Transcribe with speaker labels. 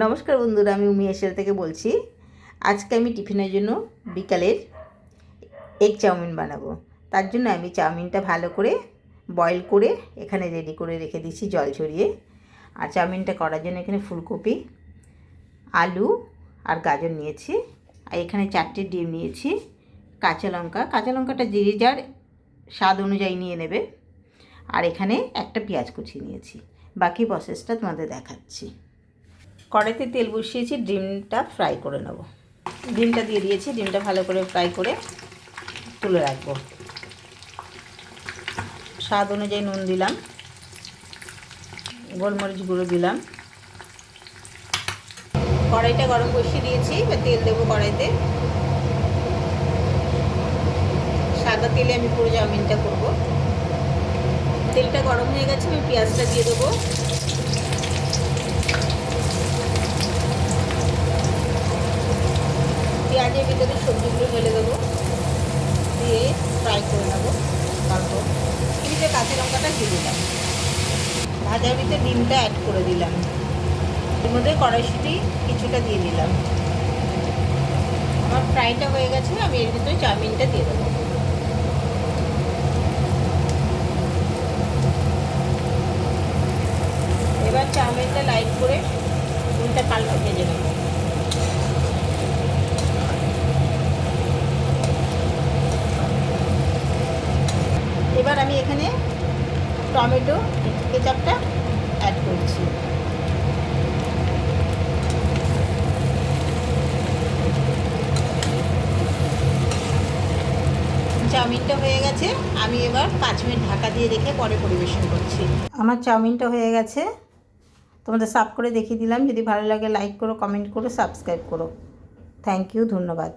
Speaker 1: নমস্কার বন্ধুরা, আমি উমি এসেল থেকে বলছি। আজকে আমি টিফিনের জন্য বিকালের এগ চাউমিন বানাবো। তার জন্য আমি চাউমিনটা ভালো করে বয়েল করে এখানে রেডি করে রেখে দিয়েছি জল ছড়িয়ে। আর চাউমিনটা করার জন্য এখানে ফুলকপি, আলু আর গাজর নিয়েছি। আর এখানে চারটে ডিম নিয়েছি, কাঁচা লঙ্কা। কাঁচা লঙ্কাটা যে যার স্বাদ অনুযায়ী নিয়ে নেবে। আর এখানে একটা পেঁয়াজ কুচি নিয়েছি। বাকি প্রসেসটা তোমাদের দেখাচ্ছি। কড়াইতে তেল বসিয়েছি, ডিমটা ফ্রাই করে নেব। ডিমটা দিয়ে দিয়েছি, ডিমটা ভালো করে ফ্রাই করে তুলে রাখব। স্বাদ অনুযায়ী নুন দিলাম, গোলমরিচ গুঁড়ো দিলাম। কড়াইটা গরম বসিয়ে দিয়েছি, এবার তেল দেবো কড়াইতে। সাদা তেলে আমি পুরো চাউমিনটা করব। তেলটা গরম হয়ে গেছে, আমি পেঁয়াজটা দিয়ে দেবো। পেঁয়াজের ভিতরে সবজিগুলো ঢেলে দেবো, দিয়ে ফ্রাই করে নেব। তারপর তিনটে কাঁচা লঙ্কাটা দিয়ে দিলাম। ভাজার ভিতরে ডিমটা অ্যাড করে দিলাম। এর মধ্যে কড়াইশুটি কিছুটা দিয়ে দিলাম। আমার ফ্রাইটা হয়ে গেছে, আমি এর ভিতরে চাউমিনটা দিয়ে দেবো। এবার চাউমিনটা লাইট করে এবার আমি এখানে টমেটো, কেচাপটা অ্যাড করছি। চাউমিনটা হয়ে গেছে, আমি এবার পাঁচ মিনিট ঢাকা দিয়ে রেখে পরে পরিবেশন করছি। আমার চাউমিনটা হয়ে গেছে। তোমাদের সার্ভ করে দেখিয়ে দিলাম। যদি ভালো লাগে লাইক করো কমেন্ট করো সাবস্ক্রাইব করো। থ্যাংক ইউ ধন্যবাদ।